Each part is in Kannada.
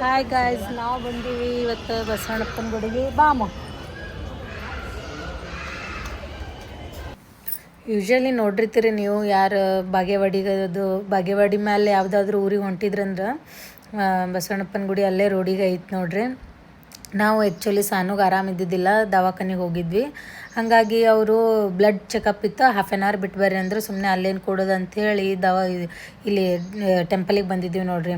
ಹಾಯ್ ಗಾಯ್ಸ್ ನಾವು ಬಂದೀವಿ ಇವತ್ತು ಬಸವಣ್ಣಪ್ಪನ ಗುಡಿಗೆ ಬಾಮ ಯೂಶ್ವಲಿ ನೋಡಿರ್ತೀರಿ ನೀವು ಯಾರು ಬಾಗೇವಾಡಿಗದು, ಬಾಗೇವಾಡಿ ಮೇಲೆ ಯಾವುದಾದ್ರೂ ಊರಿಗೆ ಹೊಂಟಿದ್ರಂದ್ರೆ ಬಸವಣ್ಣಪ್ಪನ ಗುಡಿ ಅಲ್ಲೇ ರೋಡಿಗೆ ಐತೆ ನೋಡ್ರಿ. ನಾವು ಆ್ಯಕ್ಚುಲಿ ಸಾನುಗೆ ಆರಾಮಿದ್ದಿದ್ದಿಲ್ಲ ದವಾಖಾನೆಗೆ ಹೋಗಿದ್ವಿ. ಹಾಗಾಗಿ ಅವರು ಬ್ಲಡ್ ಚೆಕಪ್ ಇತ್ತು ಹಾಫ್ ಆನ್ ಅವರ್ ಬಿಟ್ಟು ಬರ್ರಿ ಅಂದ್ರೆ ಸುಮ್ಮನೆ ಅಲ್ಲೇನು ಕೊಡೋದು ಅಂಥೇಳಿ ದವಾ, ಇಲ್ಲಿ ಟೆಂಪಲಿಗೆ ಬಂದಿದ್ದೀವಿ ನೋಡ್ರಿ.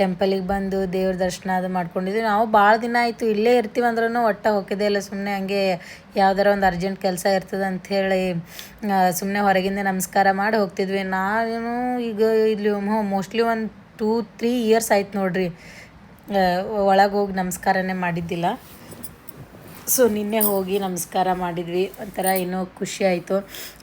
ಟೆಂಪಲಿಗೆ ಬಂದು ದೇವ್ರ ದರ್ಶನ ಅದು ಮಾಡ್ಕೊಂಡಿದ್ವಿ. ನಾವು ಭಾಳ ದಿನ ಆಯಿತು ಇಲ್ಲೇ ಇರ್ತೀವಿ ಅಂದ್ರೂ ಒಟ್ಟ ಹೋಗಿದೆ ಇಲ್ಲ. ಸುಮ್ಮನೆ ಹಂಗೆ ಯಾವ್ದಾರ ಒಂದು ಅರ್ಜೆಂಟ್ ಕೆಲಸ ಇರ್ತದೆ ಅಂಥೇಳಿ ಸುಮ್ಮನೆ ಹೊರಗಿಂದ ನಮಸ್ಕಾರ ಮಾಡಿ ಹೋಗ್ತಿದ್ವಿ. ನಾನು ಈಗ ಇಲ್ಲಿ ಮೋಸ್ಟ್ಲಿ ಒಂದು ಟೂ ತ್ರೀ ಇಯರ್ಸ್ ಆಯ್ತು ನೋಡ್ರಿ. ಒಳಗೆ ಹೋಗಿ ನಮಸ್ಕಾರನೇ ಮಾಡಿದ್ದಿಲ್ಲ. ಸೊ ನಿನ್ನೆ ಹೋಗಿ ನಮಸ್ಕಾರ ಮಾಡಿದ್ವಿ. ಒಂಥರ ಏನೋ ಖುಷಿ ಆಯಿತು.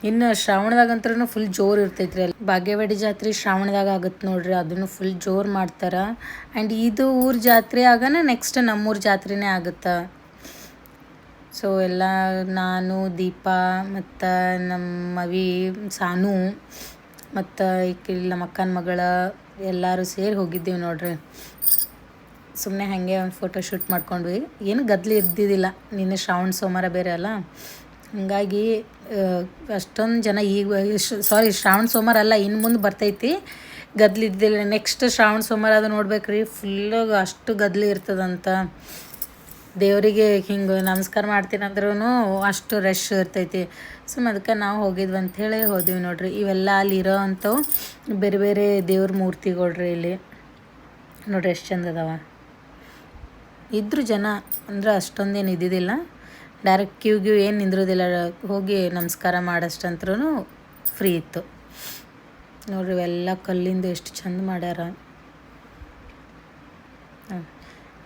ಇನ್ನು ಶ್ರಾವಣದಾಗಂತೂ ಫುಲ್ ಜೋರು ಇರ್ತೈತ್ರಿ ಅಲ್ಲಿ. ಭಾಗ್ಯವಾಡಿ ಜಾತ್ರೆ ಶ್ರಾವಣದಾಗ ಆಗುತ್ತೆ ನೋಡ್ರಿ, ಅದನ್ನು ಫುಲ್ ಜೋರು ಮಾಡ್ತಾರೆ. ಆ್ಯಂಡ್ ಇದು ಊರ ಜಾತ್ರೆ ಆಗನ ನೆಕ್ಸ್ಟ್ ನಮ್ಮೂರ ಜಾತ್ರೆನೇ ಆಗುತ್ತೆ. ಸೊ ಎಲ್ಲ ನಾನು, ದೀಪಾ, ಮತ್ತು ನಮ್ಮ ಮವಿ, ಸಾನು, ಮತ್ತು ನಮ್ಮ ಅಕ್ಕನ ಮಗಳ ಎಲ್ಲರೂ ಸೇರಿ ಹೋಗಿದ್ದೀವಿ ನೋಡ್ರಿ. ಸುಮ್ಮನೆ ಹಾಗೆ ಒಂದು ಫೋಟೋ ಶೂಟ್ ಮಾಡ್ಕೊಂಡ್ವಿ. ಏನು ಗದ್ಲಿ ಇದ್ದಿದ್ದಿಲ್ಲ. ನಿನ್ನೆ ಶ್ರಾವಣ, ಸೋಮವಾರ ಬೇರೆ ಅಲ್ಲ. ಹಾಗಾಗಿ ಅಷ್ಟೊಂದು ಜನ ಈಗ ಸಾರಿ ಶ್ರಾವಣ, ಸೋಮವಾರ ಅಲ್ಲ ಇನ್ನು ಮುಂದೆ ಬರ್ತೈತಿ. ಗದ್ಲಿ ಇದ್ದಿಲ್ಲ. ನೆಕ್ಸ್ಟ್ ಶ್ರಾವಣ, ಸೋಮವಾರ ಅದು ನೋಡ್ಬೇಕ್ರಿ. ಫುಲ್ಲು ಅಷ್ಟು ಗದ್ಲಿ ಇರ್ತದಂತ. ದೇವರಿಗೆ ಹಿಂಗೆ ನಮಸ್ಕಾರ ಮಾಡ್ತೀನಂದ್ರೂ ಅಷ್ಟು ರಶ್ ಇರ್ತೈತಿ. ಸುಮ್ಮ ಅದಕ್ಕೆ ನಾವು ಹೋಗಿದ್ವಿ ಅಂಥೇಳಿ ಹೋದ್ವಿ ನೋಡ್ರಿ. ಇವೆಲ್ಲ ಅಲ್ಲಿ ಇರೋ ಅಂಥವು ಬೇರೆ ಬೇರೆ ದೇವ್ರ ಮೂರ್ತಿಗಳ್ರಿ ಇಲ್ಲಿ. ನೋಡ್ರಿ ಎಷ್ಟು ಚಂದ ಅದಾವ. ಇದ್ರು ಜನ ಅಂದ್ರೆ ಅಷ್ಟೊಂದೇನು ಇದ್ದಿದ್ದಿಲ್ಲ. ಡೈರೆಕ್ಟ್ ಕ್ಯೂ ಗ್ಯೂ ಏನು ನಿಂದ್ರೋದಿಲ್ಲ. ಹೋಗಿ ನಮಸ್ಕಾರ ಮಾಡೋಷ್ಟಂತ್ರೂ ಫ್ರೀ ಇತ್ತು. ನೋಡ್ರಿ ಇವೆಲ್ಲ ಕಲ್ಲಿಂದ ಎಷ್ಟು ಚಂದ ಮಾಡ್ಯಾರ.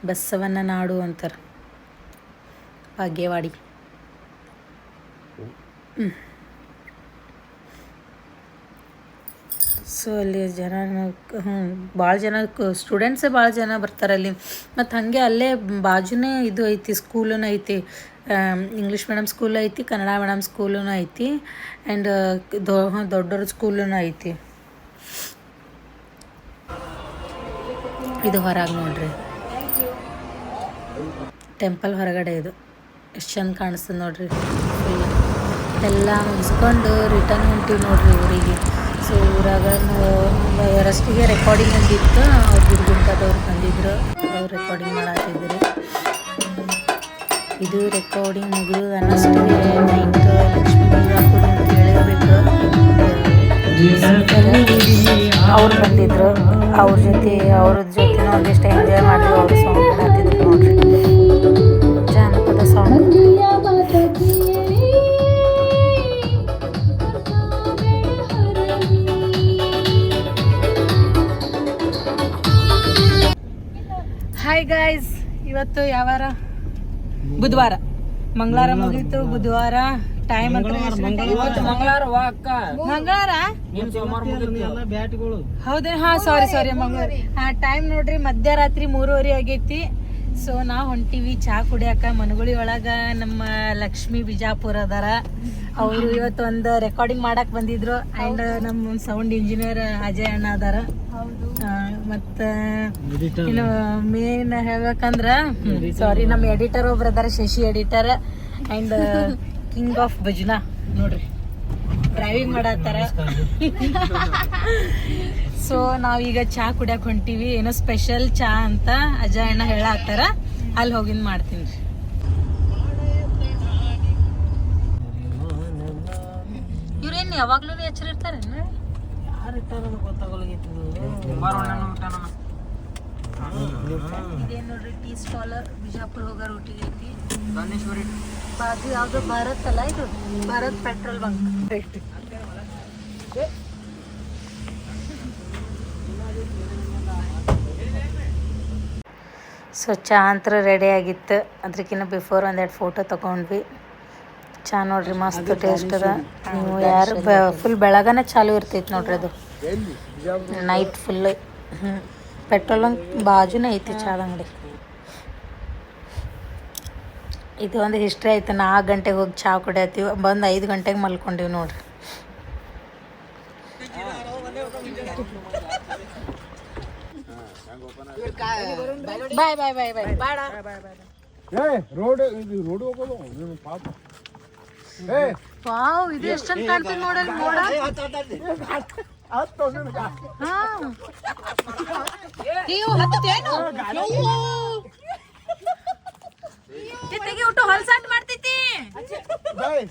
ಬಸವನ ನಾಡು ಅಂತಾರೆ. ಭಾಗ್ಯವಾಡಿ. ಸೊ ಅಲ್ಲಿ ಜನ ಹ್ಞೂ ಭಾಳ ಜನ ಸ್ಟೂಡೆಂಟ್ಸೇ ಭಾಳ ಜನ ಬರ್ತಾರೆ ಅಲ್ಲಿ. ಮತ್ತು ಹಾಗೆ ಅಲ್ಲೇ ಬಾಜುನೇ ಇದು ಐತಿ ಸ್ಕೂಲೂ ಐತಿ. ಇಂಗ್ಲೀಷ್ ಮೀಡಿಯಮ್ ಸ್ಕೂಲ್ ಐತಿ ಕನ್ನಡ ಮೀಡಿಯಮ್ ಸ್ಕೂಲೂ ಐತಿ. ಆ್ಯಂಡ್ ದೊಡ್ಡವ್ರ ಸ್ಕೂಲೂ ಐತಿ. ಇದು ಹೊರಗೆ ನೋಡ್ರಿ. ಟೆಂಪಲ್ ಹೊರಗಡೆ ಇದು. ಎಷ್ಟು ಚಂದ ಕಾಣಿಸ್ತದೆ ನೋಡ್ರಿ. ಎಲ್ಲ ಮುಗಿಸ್ಕೊಂಡು ರಿಟರ್ನ್ ಹೊಂಟೀವಿ ನೋಡ್ರಿ ಊರಿಗೆ. ಸೊ ಊರಾಗ ರಸ್ಟಿಗೆ ರೆಕಾರ್ಡಿಂಗ್ ಅಂದಿತ್ತು, ಅವ್ರು ಗುರುಗುಂಟದವ್ರು ಬಂದಿದ್ರು. ಅವ್ರು ರೆಕಾರ್ಡಿಂಗ್ ಮಾಡತ್ತಿದ್ರು ಇದು ರೆಕಾರ್ಡಿಂಗ್ ಮುಗಿದು ಅನ್ನಷ್ಟಿಗೆ ನೈಟ್ ಲಕ್ಷ್ಮೀ ಅವ್ರು ಬಂದಿದ್ರು. ಅವ್ರ ಜೊತೆ ಅವ್ರ ಜೊತೆ ಎಷ್ಟು ಎಂಜಾಯ್ ಮಾಡಿದ್ರು ಅವ್ರ ಸಾಂಗ್ ಇವತ್ತು ಯಾವಾರ ಬುಧವಾರ. ಮಂಗಳವಾರ ಮುಗೀತು ಬುಧವಾರ ಟೈಮ್ ಅಂತ ಮಂಗಳವಾರ ವಾ ಅಕ್ಕ. ಮಂಗಳವಾರ? ಹೌದೇ ಹಾ ಸಾರಿ ಸಾರಿ ಮಂಗಳವಾರ ಹಾ ಟೈಮ್ ನೋಡ್ರಿ ಮಧ್ಯರಾತ್ರಿ ಮೂರುವರೆ ಆಗೈತಿ. ಸೊ ನಾ ಹೊಂಟಿವಿ ಚಾ ಕುಡಿಯಾಕ ಮನಗುಳಿ ಒಳಗ ನಮ್ಮ ಲಕ್ಷ್ಮಿ ಬಿಜಾಪುರ ಅದಾರ. ಅವರು ಇವತ್ತು ಒಂದು ರೆಕಾರ್ಡಿಂಗ್ ಮಾಡಕ್ ಬಂದಿದ್ರು ಅಂಡ್ ನಮ್ಮ ಸೌಂಡ್ ಇಂಜಿನಿಯರ್ ಅಜಯ್ ಅಣ್ಣ ಅದಾರ. ಮತ್ತ ಇನ್ನು ಮೇನ್ ಹೇಳ್ಬೇಕಂದ್ರ ಸಾರಿ ನಮ್ಮ ಎಡಿಟರ್ ಒಬ್ರು ಅದಾರ Shashi editor and king of bhajana. ನೋಡ್ರಿ ಡ್ರೈವಿಂಗ್ ಮಾಡತ್ತಾರ. ಸೊ ನಾವೀಗ ಚಾ ಕುಡಿಯಕ್ ಹೊಂಟಿವಿ. ಏನೋ ಸ್ಪೆಷಲ್ ಚಾ ಅಂತ ಅಜಯ್ ಅಣ್ಣ ಹೇಳತ್ತಾರ. ಅಲ್ಲಿ ಹೋಗಿಂದ್ ಮಾಡ್ತೀನಿ. ಇವ್ರೇನ್ ಯಾವಾಗ್ಲೂ ಎಚ್ಚರ ಇರ್ತಾರೆ ಇದೇನು ನೋಡ್ರಿ ಟೀ ಸ್ಟಾಲರ್ ಬಿಜಾಪುರ ಹೋಗೋ ರೂಟಿಗೆ ಐತಿ. ಬಾಜು ಯಾವ್ದೋ ಭಾರತ್ ಅಲ್ಲ ಇದು? Bharat petrol bunk. ಸೊ ಚಾ ಅಂತರ ರೆಡಿ ಆಗಿತ್ತು. ಅದಕ್ಕಿಂತ ಬಿಫೋರ್ ಒಂದೆರಡು ಫೋಟೋ ತಗೊಂಡ್ವಿ. ಚಾ ನೋಡ್ರಿ ಮಸ್ತ್ ಟೇಸ್ಟ್ ಅದ. ನೀವು ಯಾರು ಫುಲ್ ಬೆಳಗನೆ ಚಾಲು ಇರ್ತೈತಿ ನೋಡ್ರಿ ಅದು. ನೈಟ್ ಫುಲ್ ಹ್ಞೂ ಪೆಟ್ರೋಲ್ ಒಂದು ಬಾಜುನೇ ಐತಿ ಚಾದ ಅಂಗಡಿ. ಇದು ಒಂದು ಹಿಸ್ಟ್ರಿ ಐತೆ ನಾಲ್ಕು ಗಂಟೆಗೆ ಹೋಗಿ ಚಾ ಕುಡಿಯತ್ತೀವಿ. ಬಂದು ಐದು ಗಂಟೆಗೆ ಮಲ್ಕೊಂಡಿವಿ ನೋಡ್ರಿ. ಬಾಯ್ ಬಾಯ್ ಬಾಯ್ ಬಾಯ್ ಬಾಯ್ ಏ ರೋಡ್ ಇದು ರೋಡ್ ಹೋಗೋದು? ಪಾಪ. ವಾವ್ ಇದು ಎಷ್ಟಂತ ಕಾಣ್ತದೆ ನೋಡಲ್ ಮೋಡ. ಹಾ. ನೀವು ಹತ್ತೇನು ತೆಗಿ ಊಟ ಹೊಲ್ಸಾಟ್ ಮಾಡ್ತೈತಿ. ಬಾಯ್.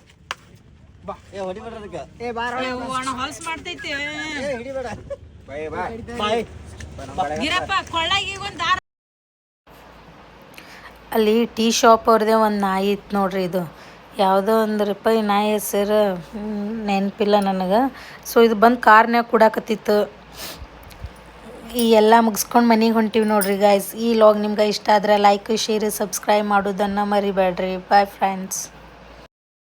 ಅಣ್ಣ ಹೊಲ್ಸ್ ಮಾಡ್ತೈತಿ. ಬಾಯ್ ಬಾಯ್ ಗಿರಪ್ಪ ಕೊಳ್ಳಾಗಿ ಒಂದು ದಾರ. ಅಲ್ಲಿ ಟೀ ಶಾಪ್ ಅವ್ರದೇ ಒಂದು ನಾಯಿ ಇತ್ತು ನೋಡ್ರಿ ಇದು. ಯಾವುದೋ ಒಂದು ರೂಪಾಯಿ ನಾಯಿ ಹೆಸರು ನೆನಪಿಲ್ಲ ನನಗೆ. ಸೊ ಇದು ಬಂದು ಕಾರ್ನ್ಯಾಗ ಕೊಡಾಕತ್ತಿತ್ತು. ಈ ಎಲ್ಲ ಮುಗಿಸ್ಕೊಂಡು ಮನೆಗೆ ಹೊಂಟೀವಿ ನೋಡ್ರಿ ಗಾಯ್ಸ್ ಈ ಲಾಗ್ ನಿಮ್ಗೆ ಇಷ್ಟ ಆದ್ರೆ ಲೈಕ್ ಶೇರ್ ಸಬ್ಸ್ಕ್ರೈಬ್ ಮಾಡೋದನ್ನು ಮರಿಬೇಡ್ರಿ ಬಾಯ್ ಫ್ರೆಂಡ್ಸ್